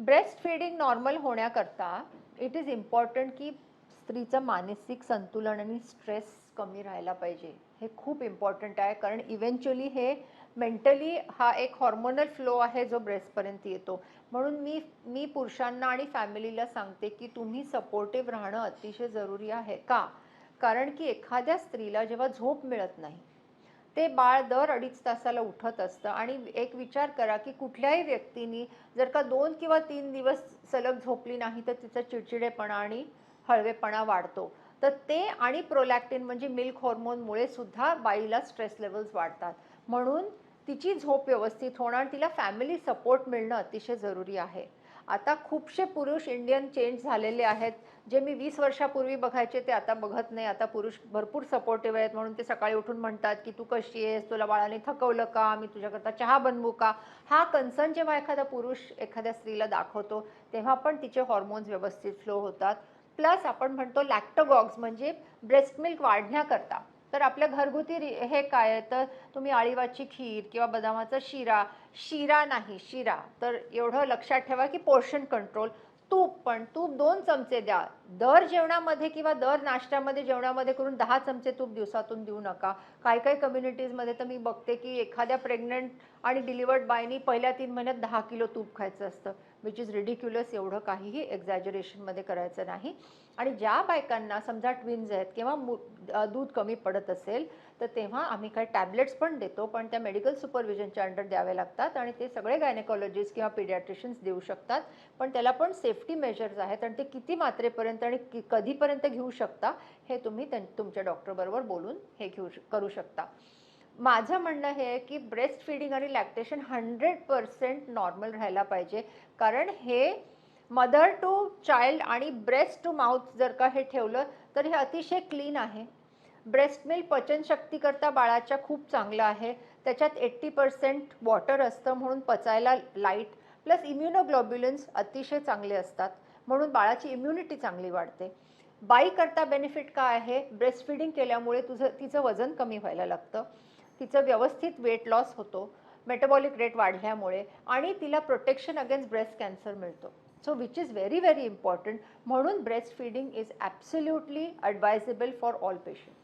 Breast feeding normal होण्याकरता it is important की स्त्रीचं मानसिक संतुलन आणि स्ट्रेस कमी राहायला पाहिजे. हे खूप इम्पॉर्टंट आहे कारण इव्हेंच्युअली हे मेंटली हा एक हॉर्मोनल फ्लो आहे जो ब्रेस्टपर्यंत येतो. म्हणून मी मी पुरुषांना आणि फॅमिलीला सांगते की तुम्ही सपोर्टिव्ह राहणं अतिशय जरुरी आहे. का? कारण की एखाद्या स्त्रीला जेव्हा झोप मिळत नाही ते बाळ दर अडीच तासाला उठत असतं. आणि एक विचार करा की कुठल्याही व्यक्तीनी जर का दोन किंवा तीन दिवस सलग झोपली नाही तर तिचा चिडचिडेपणा आणि हळवेपणा वाढतो. तर ते आणि प्रोलॅक्टिन म्हणजे मिल्क हॉर्मोनमुळे सुद्धा बाईला स्ट्रेस लेवल्स वाढतात. म्हणून तिची झोप व्यवस्थित होणं आणि तिला फॅमिली सपोर्ट मिळणं अतिशय जरुरी आहे. आता खूपसे पुरुष इंडियन चेंज झालेले आहेत. जे मी वीस वर्षापूर्वी बघायचे ते आता बघत नाही. आता पुरुष भरपूर सपोर्टिव्ह आहेत म्हणून ते सकाळी उठून म्हणतात की तू कशी आहेस? तुला बाळाने थकवलं का? मी तुझ्याकरता चहा बनवू का? हा कन्सर्न जेव्हा एखादा पुरुष एखाद्या स्त्रीला दाखवतो तेव्हा पण तिचे हॉर्मोन्स व्यवस्थित फ्लो होतात. प्लस आपण म्हणतो लॅक्टोगॉग्स म्हणजे ब्रेस्ट मिल्क वाढण्याकरता. तर आपल्या घरगुती हे काय तर तुम्ही आळीवाची खीर किंवा बदामाचा शिरा शिरा नाही शिरा. तर एवढं लक्षात ठेवा की पोर्शन कंट्रोल तूप पण तूप दोन चमचे द्या. दर जेवणामध्ये किंवा दर नाश्त्यामध्ये जेवणामध्ये करून दहा चमचे तूप दिवसातून देऊ नका. काही काही कम्युनिटीजमध्ये तर मी बघते की एखाद्या प्रेग्नंट आणि डिलिवर्ड बायनी पहिल्या तीन महिन्यात दहा किलो तूप खायचं असतं. विच इज रिडिक्युलस एवढं काहीही एक्झॅजरेशनमध्ये करायचं नाही. आणि ज्या बायकांना समजा ट्विन्स आहेत किंवा मु दूध कमी पडत असेल तर तेव्हा आम्ही काही टॅबलेट्स पण देतो पण त्या मेडिकल सुपरविजनच्या अंडर द्यावे लागतात आणि ते सगळे गायनेकॉलॉजिस्ट किंवा पिडियाट्रिशियन्स देऊ शकतात. पण त्याला पण सेफ्टी मेजर्स आहेत आणि ते किती मात्रेपर्यंत आणि कि कधीपर्यंत घेऊ शकता हे तुम्ही त्यां तुमच्या डॉक्टरबरोबर बोलून हे घेऊ श- करू शकता. माझं म्हणणं हे आहे की ब्रेस्ट फिडिंग आणि लॅक्टेशन हंड्रेड पर्सेंट नॉर्मल राहायला पाहिजे. कारण हे मदर टू चाइल्ड आणि ब्रेस्ट टू माउथ जर का हे ठेवलं तर हे अतिशय क्लीन आहे. ब्रेस्ट मिल्क पचनशक्तीकरता बाळाच्या खूप चांगलं आहे. त्याच्यात एट्टी पर्सेंट वॉटर असतं म्हणून पचायला लाइट प्लस इम्युनोग्लोब्युलन्स अतिशय चांगले असतात म्हणून बाळाची इम्युनिटी चांगली वाढते. बाईकरता बेनिफिट काय आहे? ब्रेस्ट फिडिंग केल्यामुळे तुझं तिचं वजन कमी व्हायला लागतं. तिचं व्यवस्थित वेट लॉस होतो मेटाबॉलिक रेट वाढल्यामुळे आणि तिला प्रोटेक्शन अगेन्स्ट ब्रेस्ट कॅन्सर मिळतो. So which is very very important म्हणून breast feeding is absolutely advisable for all patient